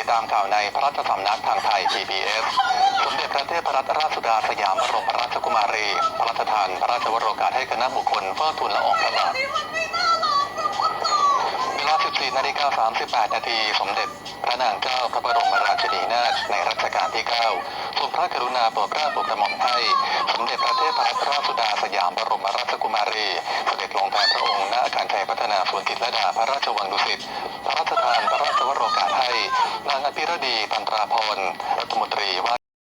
ติดตามข่าวในพระราชสำนักทางไทย PBS สมเด็จพระเทพรัตนราชสุดาสยามบรมราชกุมารี พระราชทานพระราชวโรกาสให้คณะบุคคลเฝ้าทูลละอองพระบาทเวลา 14นาฬิกา38 นาที สมเด็จพระนางเจ้าพระบรมราชินีนาถในรัชกาลที่ 9 ทรงพระกรุณาโปรดเกล้าโปรดกระหม่อมให้ สมเด็จพระเทพรัตนราชสุดาสยามบรมราชกุมารีเสด็จลงแทนพระองค์ณอาคารชัยพัฒนาสวนจิตรลดาพระราชวังดุสิต พระราชทานพระ นางอภิรดีปันตราพรรัฐมนตรีว่า